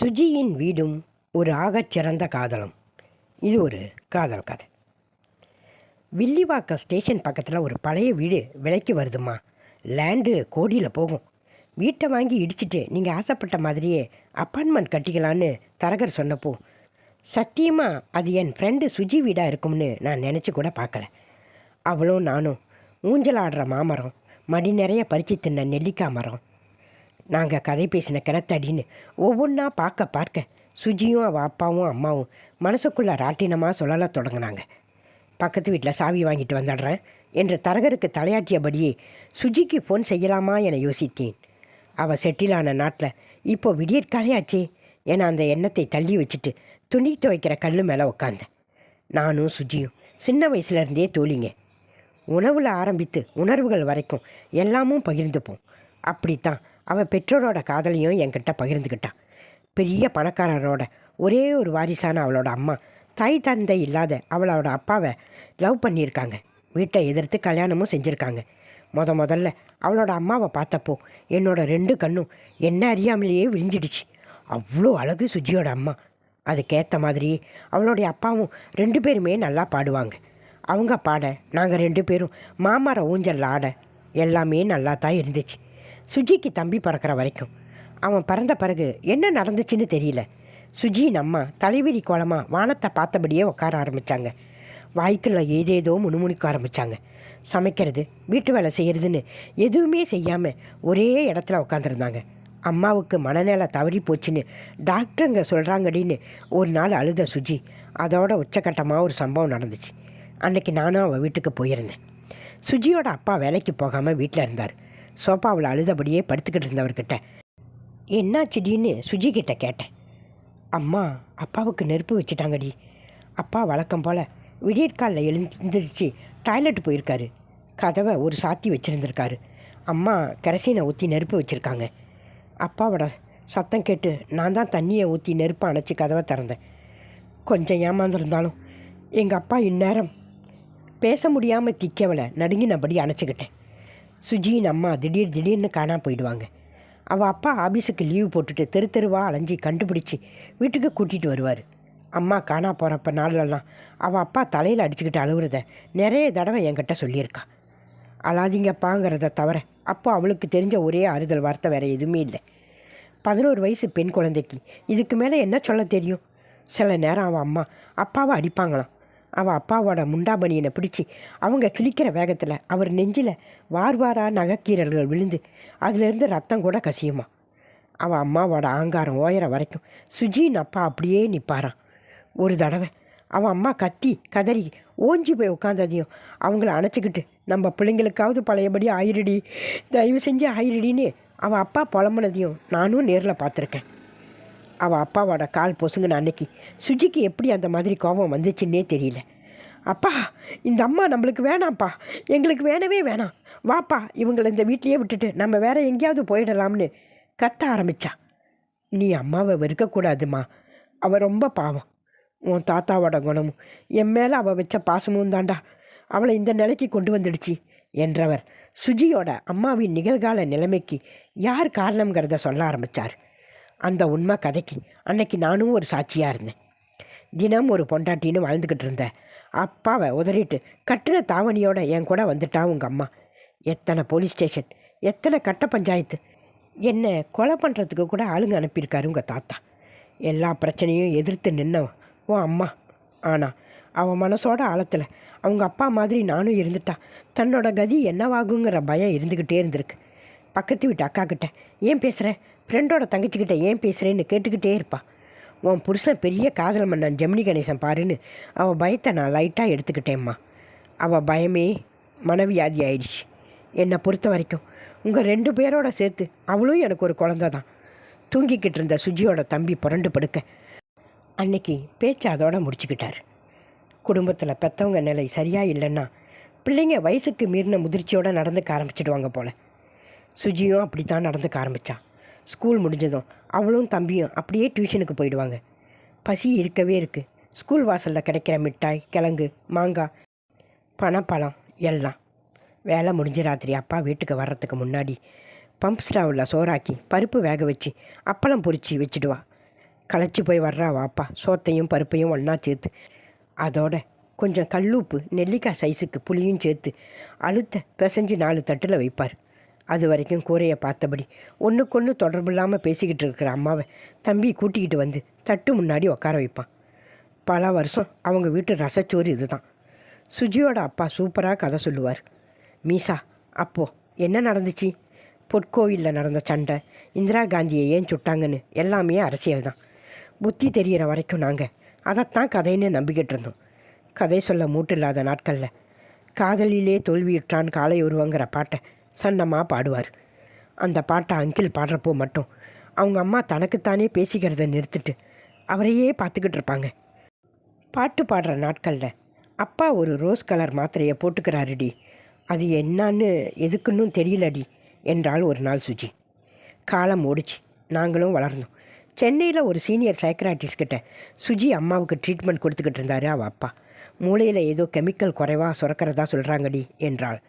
சுஜியின் வீடும் ஒரு ஆகச் சிறந்த காதலும். இது ஒரு காதல் கதை. வில்லிவாக்கம் ஸ்டேஷன் பக்கத்தில் ஒரு பழைய வீடு விலைக்கு வருதுமா லேண்டு கோடியில் போகும். வீட்டை வாங்கி இடிச்சிட்டு நீங்கள் ஆசைப்பட்ட மாதிரியே அப்பார்ட்மெண்ட் கட்டிக்கலான்னு தரகர் சொன்னப்போ சத்தியமாக அது என் ஃப்ரெண்டு சுஜி வீடாக இருக்கும்னு நான் நினச்சி கூட பார்க்கல. அவளும் நானும் ஊஞ்சலாடுற மாமரம் மடி நிறைய பறித்து தின்ன நெல்லிக்காய் மரம் நாங்கள் கதை பேசின கிணத்தடின்னு ஒவ்வொன்றா பார்க்க பார்க்க சுஜியும் அவள் அப்பாவும் அம்மாவும் மனசுக்குள்ளே ராட்டினமாக சொல்லல தொடங்கினாங்க. பக்கத்து வீட்டில் சாவி வாங்கிட்டு வந்துடுறேன் என்று தரகருக்கு தலையாட்டியபடியே சுஜிக்கு ஃபோன் செய்யலாமா என யோசித்தேன். அவள் செட்டிலான நாட்டில் இப்போ விடியற்காலையாச்சே என அந்த எண்ணத்தை தள்ளி வச்சுட்டு துணி துவைக்கிற கல் மேலே உட்காந்தேன் நானும் சுஜியும் சின்ன வயசுலேருந்தே தோழிங்க. உணவில் ஆரம்பித்து உணர்வுகள் வரைக்கும் எல்லாமும் பகிர்ந்துப்போம். அப்படித்தான் அவள் பெற்றோரோட காதலையும் என்கிட்ட பகிர்ந்துக்கிட்டான். பெரிய பணக்காரரோட ஒரே ஒரு வாரிசான அவளோட அம்மா தாய் தந்தை இல்லாத அவளோட அப்பாவை லவ் பண்ணியிருக்காங்க. வீட்டை எதிர்த்து கல்யாணமும் செஞ்சுருக்காங்க. முத முதல்ல அவளோட அம்மாவை பார்த்தப்போ என்னோட ரெண்டு கண்ணும் என்ன அறியாமலேயே விரிஞ்சிடுச்சு. அவ்வளோ அழகு சுஜியோட அம்மா. அதுக்கேற்ற மாதிரி அவளுடைய அப்பாவும் ரெண்டு பேருமே நல்லா பாடுவாங்க. அவங்க பாட நாங்கள் ரெண்டு பேரும் மாமர ஊஞ்சல் ஆட எல்லாமே நல்லா தான் இருந்துச்சு. சுஜிக்கு தம்பி பிறக்கிற வரைக்கும். அவன் பிறந்த பிறகு என்ன நடந்துச்சுன்னு தெரியல. சுஜியின் அம்மா தலைவிரி கோலமாக வானத்தை பார்த்தபடியே உட்கார ஆரம்பித்தாங்க வாய்க்குள்ள ஏதேதோ முணுமுணுக்க ஆரம்பித்தாங்க சமைக்கிறது வீட்டு வேலை செய்கிறதுன்னு எதுவுமே செய்யாமல் ஒரே இடத்துல உட்காந்துருந்தாங்க அம்மாவுக்கு மனநிலை தவறி போச்சுன்னு டாக்டருங்க சொல்கிறாங்கடின்னு ஒரு நாள் அழுத சுஜி அதோட உச்சக்கட்டமாக ஒரு சம்பவம் நடந்துச்சு. அன்றைக்கி நானும் அவள் வீட்டுக்கு போயிருந்தேன். சுஜியோட அப்பா வேலைக்கு போகாமல் வீட்டில் இருந்தார். சோஃபாவில் அழுதபடியே படுத்துக்கிட்டு இருந்தவர்கிட்ட என்னாச்சுடின்னு சுஜி கிட்ட கேட்டேன். அம்மா அப்பாவுக்கு நெருப்பு வச்சுட்டாங்கடி. அப்பா வழக்கம் போல் விடியற்காலில் எழுந்திருச்சு டாய்லெட் போயிருக்காரு. கதவை ஒரு சாத்தி வச்சுருந்துருக்காரு. அம்மா கரசீனை ஊற்றி நெருப்பு வச்சுருக்காங்க. அப்பாவோட சத்தம் கேட்டு நான் தான் தண்ணியை ஊற்றி நெருப்பை அணைச்சி கதவை திறந்தேன். கொஞ்சம் ஏமாந்துருந்தாலும் எங்கள் அப்பா இந்நேரம் பேச முடியாமல் திக்கவலை நடுங்கினபடி அணைச்சிக்கிட்டேன். சுஜியின் அம்மா திடீர் திடீர்னு காணா போயிடுவாங்க. அவள் அப்பா ஆஃபீஸுக்கு லீவு போட்டுட்டு தெரு தெருவாக அலைஞ்சி கண்டுபிடிச்சி வீட்டுக்கு கூட்டிகிட்டு வருவார். அம்மா காணா போகிறப்ப நாளெல்லாம் அவள் அப்பா தலையில் அடிச்சுக்கிட்டு அழுகுறத நிறைய தடவை என்கிட்ட சொல்லியிருக்கா. அழாதீங்கப்பாங்கிறத தவிர அப்போ அவளுக்கு தெரிஞ்ச ஒரே ஆறுதல் வார்த்தை வேறு எதுவுமே இல்லை. பதினோரு வயசு பெண் குழந்தைக்கு இதுக்கு மேலே என்ன சொல்ல தெரியும்? சில நேரம் அவள் அம்மா அப்பாவை அடிப்பாங்களாம். அவள் அப்பாவோட முண்டாபனியனை பிடிச்சி அவங்க கிழிக்கிற வேகத்தில் அவர் நெஞ்சில் வார் வாரா நகைக்கீரல்கள் விழுந்து அதிலிருந்து ரத்தம் கூட கசியுமா. அவள் அம்மாவோட ஆங்காரம் ஓயிற வரைக்கும் சுஜின் அப்பா அப்படியே நிற்பாரான் ஒரு தடவை அவன் அம்மா கத்தி கதறி ஓஞ்சி போய் உட்காந்ததையும் அவங்கள அணைச்சிக்கிட்டு நம்ம பிள்ளைங்களுக்காவது பழையபடி ஆயிரடி தயவு செஞ்சு ஆயிரடின்னு அவன் அப்பா புலம்புனதையும் நானும் நேரில் பார்த்துருக்கேன். அவள் அப்பாவோட கால் பொசுங்கின அன்னைக்கு. சுஜிக்கு எப்படி அந்த மாதிரி கோபம் வந்துச்சுன்னே தெரியல. அப்பா இந்த அம்மா நம்மளுக்கு வேணாம்ப்பா. எங்களுக்கு வேணவே வேணாம். வாப்பா இவங்களை இந்த வீட்லேயே விட்டுட்டு நம்ம வேற எங்கேயாவது போயிடலாம்னு கத்த ஆரம்பித்தா நீ அம்மாவை வெறுக்கக்கூடாதுமா அவள் ரொம்ப பாவம். உன் தாத்தாவோட குணமும் என் மேலே அவள் வச்ச பாசமும் தாண்டா. அவளை இந்த நிலைக்கு கொண்டு வந்துடுச்சு என்றவர். சுஜியோட அம்மாவின் நிகழ்கால நிலைமைக்கு யார் காரணங்கிறத சொல்ல ஆரம்பித்தார் அந்த உண்மை கதைக்கு. அன்னைக்கு நானும் ஒரு சாட்சியாக இருந்தேன். தினம் ஒரு பொண்டாட்டின்னு வாழ்ந்துக்கிட்டு இருந்தேன் அப்பாவை உதறிட்டு கட்டின தாவணியோட என் கூட வந்துட்டா உங்கள் அம்மா. எத்தனை போலீஸ் ஸ்டேஷன் எத்தனை கட்ட பஞ்சாயத்து. என்னை கொலை பண்ணுறதுக்கு கூட ஆளுங்க அனுப்பியிருக்காரு உங்கள் தாத்தா. எல்லா பிரச்சனையும் எதிர்த்து நின்ன ஓ அம்மா. ஆனால் அவன் மனசோட ஆழத்தில் அவங்க அப்பா மாதிரி நானும் இருந்துட்டான் தன்னோட கதி என்னவாகுங்கிற பயம் இருந்துக்கிட்டே இருந்திருக்கு. பக்கத்து வீட்டு அக்கா கிட்ட ஏன் பேசுகிறேன் ஃப்ரெண்டோட தங்கச்சிக்கிட்ட ஏன் பேசுகிறேன்னு கேட்டுக்கிட்டே இருப்பா. உன் புருஷன் பெரிய காதல் மன்னன் ஜெமினி கணேசன் பாருன்னு அவள் பயத்தை நான் லைட்டாக எடுத்துக்கிட்டேம்மா. அவள் பயமே மனவியாதி ஆயிடுச்சு. என்னை பொறுத்த வரைக்கும் உங்கள் ரெண்டு பேரோட சேர்த்து அவளும் எனக்கு ஒரு குழந்த தான். தூங்கிக்கிட்டு இருந்த சுஜியோட தம்பி புரண்டு படுக்க. அன்னைக்கு பேச்சு அதோட முடிச்சுக்கிட்டார். குடும்பத்தில் பெற்றவங்க நிலை சரியாக இல்லைன்னா பிள்ளைங்க வயசுக்கு மீறின முதிர்ச்சியோடு நடந்துக்க ஆரம்பிச்சிடுவாங்க போல். சுஜியும் அப்படி தான் நடந்துக்க ஆரம்பித்தான் ஸ்கூல் முடிஞ்சதும் அவளும் தம்பியும் அப்படியே டியூஷனுக்கு போயிடுவாங்க. பசி இருக்கவே இருக்குது ஸ்கூல் வாசலில் கிடைக்கிற மிட்டாய் கிழங்கு மாங்காய் பணப்பழம் எல்லாம். வேலை முடிஞ்ச ராத்திரி அப்பா வீட்டுக்கு வர்றதுக்கு முன்னாடி பம்ப் ஸ்டவ்வில் சோறாக்கி பருப்பு வேக வச்சு அப்பளம் பொறிச்சு வச்சுடுவா. களைச்சி போய் வர்றா வாப்பா சோத்தையும் பருப்பையும் ஒன்றா சேர்த்து அதோட கொஞ்சம் கல்லூப்பு நெல்லிக்காய் சைஸுக்கு புளியும் சேர்த்து அழுத்த பிசைஞ்சு நாலு தட்டில் வைப்பார். அது வரைக்கும் கூரையை பார்த்தபடி ஒன்றுக்கொன்று தொடர்பு இல்லாமல் பேசிக்கிட்டு இருக்கிற அம்மாவை தம்பி கூட்டிக்கிட்டு வந்து தட்டு முன்னாடி உட்கார வைப்பான். பல வருஷம் அவங்க வீட்டு ரசச்சோறு இதுதான். சுஜியோட அப்பா சூப்பராக கதை சொல்லுவார். மீசா அப்போது என்ன நடந்துச்சு? பொற்கோவிலில் நடந்த சண்டை இந்திரா காந்தியை ஏன் சுட்டாங்கன்னு எல்லாமே அரசியல் தான். புத்தி தெரிகிற வரைக்கும் நாங்கள் அதைத்தான் கதைன்னு நம்பிக்கிட்டு இருந்தோம். கதை சொல்ல மூட்டு இல்லாத நாட்களில் காதலிலே தோல்வியுற்றான் காலை உருவங்கிற பாட்டை சன்னமாக பாடுவார். அந்த பாட்டை அங்கிள் பாடுறப்போ மட்டும் அவங்க அம்மா தனக்குத்தானே பேசிக்கிறத நிறுத்திட்டு அவரையே பார்த்துக்கிட்டு இருப்பாங்க. பாட்டு பாடுற நாட்களில் அப்பா ஒரு ரோஸ் கலர் மாத்திரையை போட்டுக்கிறாருடி. அது என்னான்னு எதுக்குன்னு தெரியலடி என்றாள் ஒரு நாள் சுஜி. காலம் ஓடிச்சு. நாங்களும் வளர்ந்தோம். சென்னையில் ஒரு சீனியர் சைக்கராட்டிஸ்ட் கிட்ட சுஜி அம்மாவுக்கு ட்ரீட்மெண்ட் கொடுத்துக்கிட்டு இருந்தாரு அவள் அப்பா. மூளையில் ஏதோ கெமிக்கல் குறைவாக சுரக்கிறதா சொல்கிறாங்கடி என்றாள்.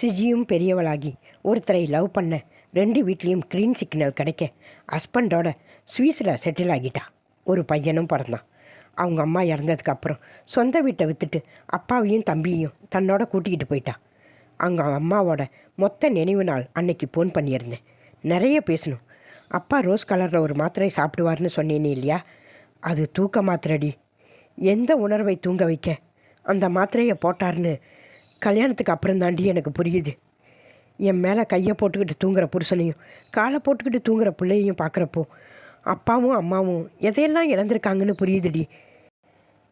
சிஜியும் பெரியவளாகி ஒருத்தரை லவ் பண்ண ரெண்டு வீட்லேயும் க்ரீன் சிக்னல் கிடைக்க ஹஸ்பண்டோட ஸ்வீஸில் செட்டில் ஆகிட்டா. ஒரு பையனும் பிறந்தான். அவங்க அம்மா இறந்ததுக்கு அப்புறம் சொந்த வீட்டை விற்றுட்டு அப்பாவையும் தம்பியையும் தன்னோட கூட்டிக்கிட்டு போயிட்டா. அவங்க அம்மாவோட மொத்த நினைவு நாள் அன்னைக்கு ஃபோன் பண்ணியிருந்தேன். நிறைய பேசணும். அப்பா ரோஸ் கலரில் ஒரு மாத்திரை சாப்பிடுவார்னு சொன்னேனே இல்லையா? அது தூக்க மாத்திரடி. எந்த உணர்வை தூங்க வைக்க? அந்த மாத்திரையை போட்டார்னு கல்யாணத்துக்கு அப்புறம் தாண்டி எனக்கு புரியுது. என் மேலே கையை போட்டுக்கிட்டு தூங்குற புருஷனையும் காலை போட்டுக்கிட்டு தூங்குற பிள்ளையையும் பார்க்குறப்போ அப்பாவும் அம்மாவும் எதையெல்லாம் இழந்திருக்காங்கன்னு புரியுதுடி.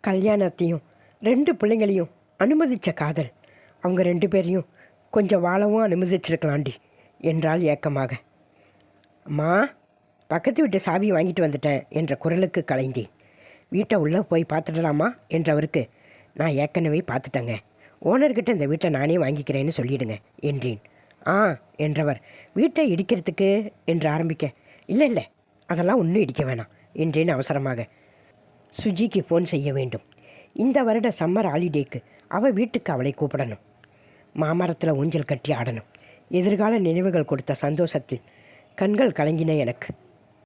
கல்யாணத்தையும் ரெண்டு பிள்ளைங்களையும் அனுமதித்த காதல் அவங்க ரெண்டு பேரையும் கொஞ்சம் வாழவும் அனுமதிச்சிருக்கலாண்டி என்றால் ஏக்கமாக. அம்மா பக்கத்து வீட்டு சாவி வாங்கிட்டு வந்துட்டேன் என்ற குரலுக்கு கலைந்தேன். வீட்டை உள்ளே போய் பார்த்துடலாமா என்றவருக்கு நான் ஏற்கனவே பார்த்துட்டேங்க. ஓனர்கிட்ட இந்த வீட்டை நானே வாங்கிக்கிறேன்னு சொல்லிடுங்க என்றேன். ஆ என்றவர். வீட்டை இடிக்கிறதுக்கு என்று ஆரம்பிக்க இல்லை இல்லை அதெல்லாம் ஒன்றும் இடிக்க வேணாம் என்றேன் அவசரமாக. சுஜிக்கு ஃபோன் செய்ய வேண்டும். இந்த வருட சம்மர் ஹாலிடேக்கு அவள் வீட்டுக்கு அவளை கூப்பிடணும். மாமரத்தில் ஊஞ்சல் கட்டி ஆடணும். எதிர்கால நினைவுகள் கொடுத்த சந்தோஷத்தில் கண்கள் கலங்கின எனக்கு.